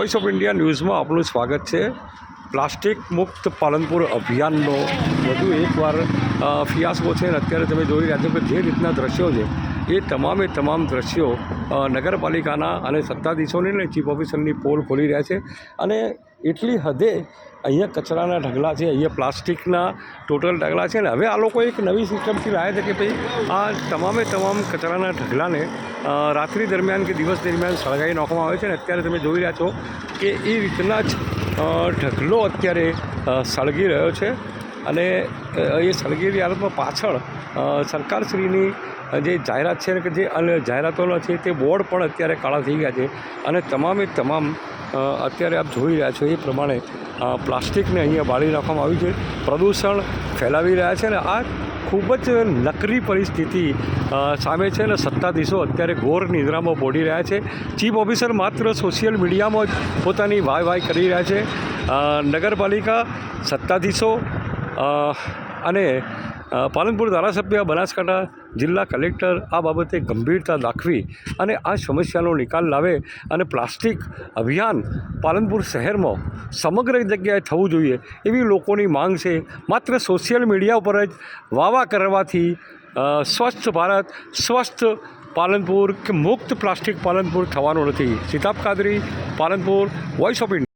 Voice of India ન્યૂઝમાં આપનું સ્વાગત છે. પ્લાસ્ટિક મુક્ત પાલનપુર અભિયાનનો વધુ એકવાર ફિયાસ્કો છે અને અત્યારે તમે જોઈ રહ્યા છો કે જે રીતના દ્રશ્યો છે, એ તમામે તમામ દ્રશ્યો નગરપાલિકાના અને સત્તાધીશોની ને ચીફ ઓફિસરની પોલ ખોલી રહ્યા છે. અને એટલી હદે અહીંયા કચરાના ઢગલા છે, અહીંયા પ્લાસ્ટિકના ટોટલ ઢગલા છે ને, હવે આ લોકો એક નવી સિસ્ટમથી લાવ્યા છે કે ભાઈ આ તમામે તમામ કચરાના ઢગલાને રાત્રિ દરમિયાન કે દિવસ દરમિયાન સળગાવી નાખવામાં આવે છે ને, અત્યારે તમે જોઈ રહ્યા છો કે એ રીતના જ ઢગલો અત્યારે સળગી રહ્યો છે. અને એ સળગેલી હાલતમાં પાછળ સરકારશ્રીની જે જાહેરાત છે કે જે જાહેરાતોના છે તે બોર્ડ પણ અત્યારે કાળા થઈ ગયા છે. અને તમામે તમામ અત્યારે આપ જોઈ રહ્યા છો એ પ્રમાણે પ્લાસ્ટિકને અહીંયા બાળી રાખવામાં આવ્યું છે. પ્રદૂષણ ફેલાવી રહ્યા છે અને આ ખૂબ જ નકરી પરિસ્થિતિ સામે છે અને સત્તાધીશો અત્યારે ઘોર નિદ્રામાં બોડી રહ્યા છે. ચીફ ઓફિસર માત્ર સોશિયલ મીડિયામાં જ પોતાની વાય વાય કરી રહ્યા છે. નગરપાલિકા સત્તાધીશો અને પાલનપુર ધારાસભ્ય બનાસકાંઠા જિલ્લા કલેક્ટર આ બાબતે ગંભીરતા દાખવી અને આ સમસ્યાનો નિકાલ લાવે અને પ્લાસ્ટિક અભિયાન પાલનપુર શહેરમાં સમગ્ર જગ્યાએ થવું જોઈએ એવી લોકોની માંગ છે. માત્ર સોશિયલ મીડિયા ઉપર જ વાવા કરવાથી સ્વસ્થ ભારત, સ્વસ્થ પાલનપુર કે મુક્ત પ્લાસ્ટિક પાલનપુર થવાનું નથી. Sitab Kadri, Palanpur voice of India